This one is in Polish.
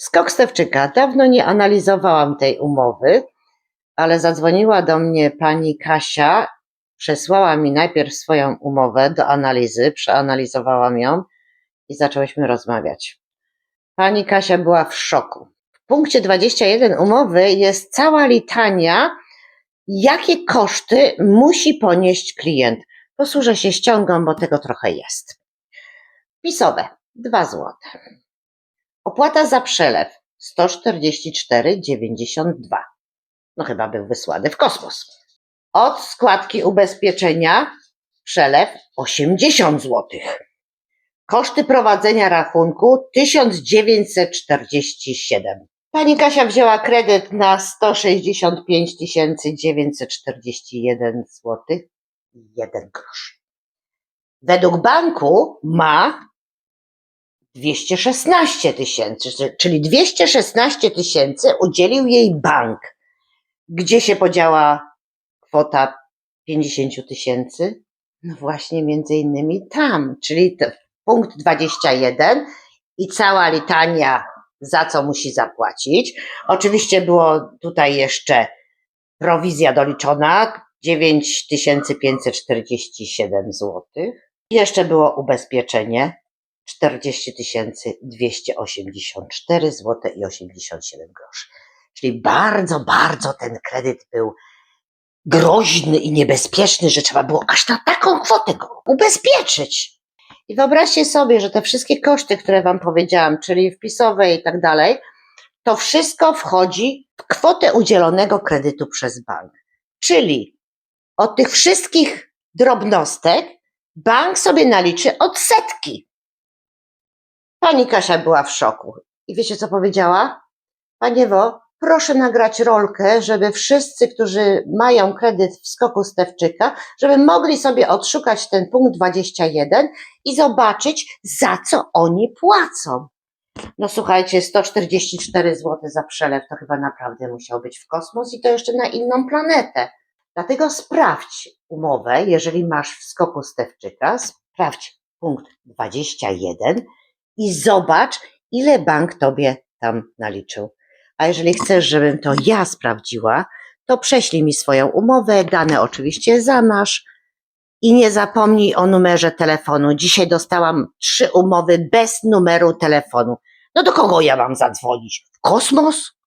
Skok Stewczyka. Dawno nie analizowałam tej umowy, ale zadzwoniła do mnie pani Kasia, przesłała mi najpierw swoją umowę do analizy, przeanalizowałam ją i zaczęłyśmy rozmawiać. Pani Kasia była w szoku. W punkcie 21 umowy jest cała litania, jakie koszty musi ponieść klient. Posłużę się ściągą, bo tego trochę jest. Pisowe 2 zł. Opłata za przelew 144,92. No chyba był wysłany w kosmos. Od składki ubezpieczenia przelew 80 zł. Koszty prowadzenia rachunku 1947. Pani Kasia wzięła kredyt na 165 941 zł. Jeden grosz. Według banku ma 216 tysięcy, czyli 216 tysięcy udzielił jej bank. Gdzie się podziała kwota 50 tysięcy? No właśnie między innymi tam, czyli punkt 21 i cała litania za co musi zapłacić. Oczywiście było tutaj jeszcze prowizja doliczona 9547 zł. Jeszcze było ubezpieczenie 40 284 zł i 87 groszy. Czyli bardzo, bardzo ten kredyt był groźny i niebezpieczny, że trzeba było aż na taką kwotę go ubezpieczyć. I wyobraźcie sobie, że te wszystkie koszty, które Wam powiedziałam, czyli wpisowe i tak dalej, to wszystko wchodzi w kwotę udzielonego kredytu przez bank. Czyli od tych wszystkich drobnostek bank sobie naliczy odsetki. Pani Kasia była w szoku. I wiecie, co powiedziała? Paniewo, proszę nagrać rolkę, żeby wszyscy, którzy mają kredyt w skoku Stewczyka, żeby mogli sobie odszukać ten punkt 21 i zobaczyć, za co oni płacą. No słuchajcie, 144 zł za przelew to chyba naprawdę musiał być w kosmos i to jeszcze na inną planetę. Dlatego sprawdź umowę, jeżeli masz w skoku Stewczyka, sprawdź punkt 21 i zobacz, ile bank tobie tam naliczył. A jeżeli chcesz, żebym to ja sprawdziła, to prześlij mi swoją umowę, dane oczywiście zamasz i nie zapomnij o numerze telefonu. Dzisiaj dostałam trzy umowy bez numeru telefonu. No do kogo ja mam zadzwonić? W kosmos?